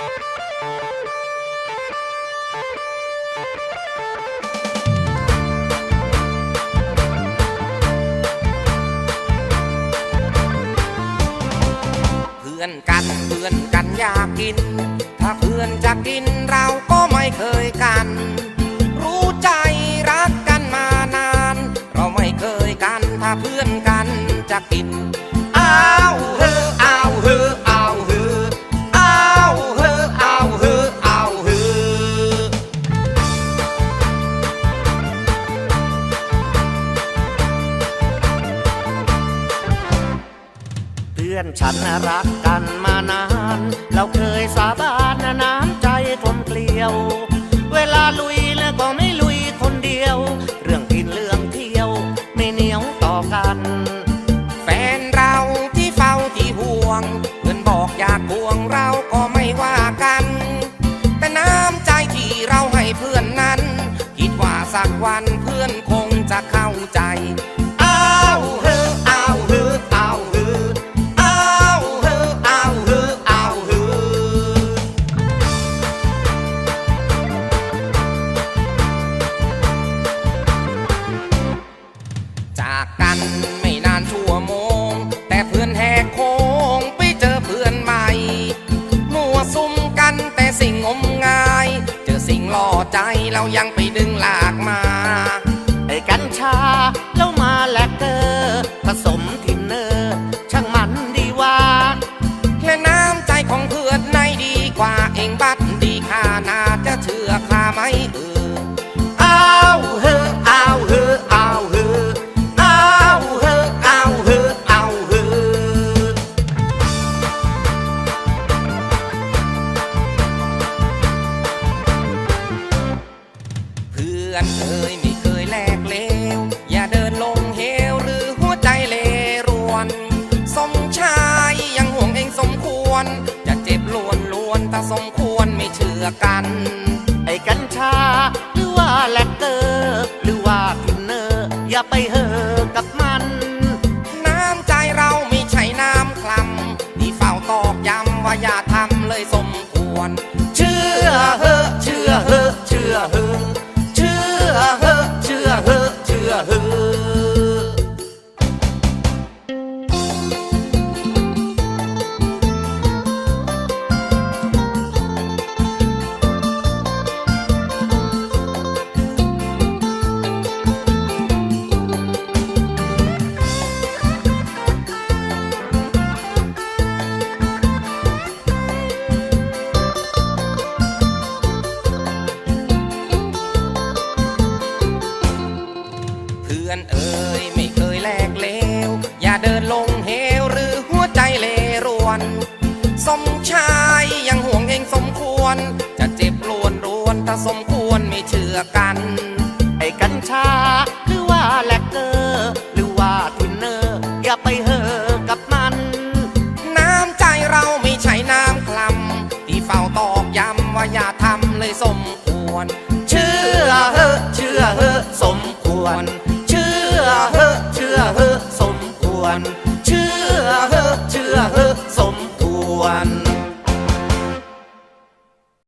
เพื่อนกันเพื่อนกันอยากกิน ถ้าเพื่อนจะกินเราก็ไม่เคยกัน รู้ใจรักกันมานาน เราไม่เคยกัน ถ้าเพื่อนกันจะกิน พื่อนฉันรักกันมานาน เราเคยสาบานนะน้ำใจทนเกลียว เวลาลุยแล้วก็ไม่ลุยคนเดียว เรื่องกินเรื่องเที่ยวไม่เหนียวต่อกัน แฟนเราที่เฝ้าที่ห่วง เพื่อนบอกอยากห่วงเราก็ไม่ว่ากัน แต่น้ำใจที่เราให้เพื่อนนั้น คิดว่าสักวันเพื่อนคงจะเข้าใจ กันไม่นานชั่วโมง แต่เพื่อนแหกโค้งไปเจอเพื่อนใหม่ มัวซุ่มกันแต่สิ่งงมงาย เจอสิ่งล่อใจเรายังไปดึงหลากมาไอ้กัญชาแล้วมาแลกเกอร์ผสมทินเนอร์ช่างมันดีว่า และน้ำใจของเพื่อนในดีกว่าเองบัดดีค่า อนเอ่ยไม่เคยแลกเลว อย่าเดินลงเหวหรือหัวใจเลรวน สมชายยังห่วงเองสมควร จะเจ็บลวนลวนแต่สมควรไม่เชื่อกัน ไอ้กัญชา หรือว่าแลกเกอร์หรือว่าทินเนอร์อย่าไปเฮอกับมัน น้ำใจเราไม่ใช่น้ำคลำที่เฝ้าตอกย้ำว่าอย่าทำเลยสม อนเอ่ยไม่เคยแลกเลว อย่าเดินลงเหวหรือหัวใจเลรวน สมชายยังห่วงเองสมควร จะเจ็บรวนรวนถ้าสมควรไม่เชื่อกัน ไอ้กัญชาหรือว่าแลกเกอร์หรือว่าทินเนอร์อย่าไปเฮอกับมัน น้ำใจเราไม่ใช่น้ำคลำที่เฝ้าตอกย้ำว่าอย่าทำเลยสมควร เชื่อเฮอะเชื่อเฮอะสมควร Juan.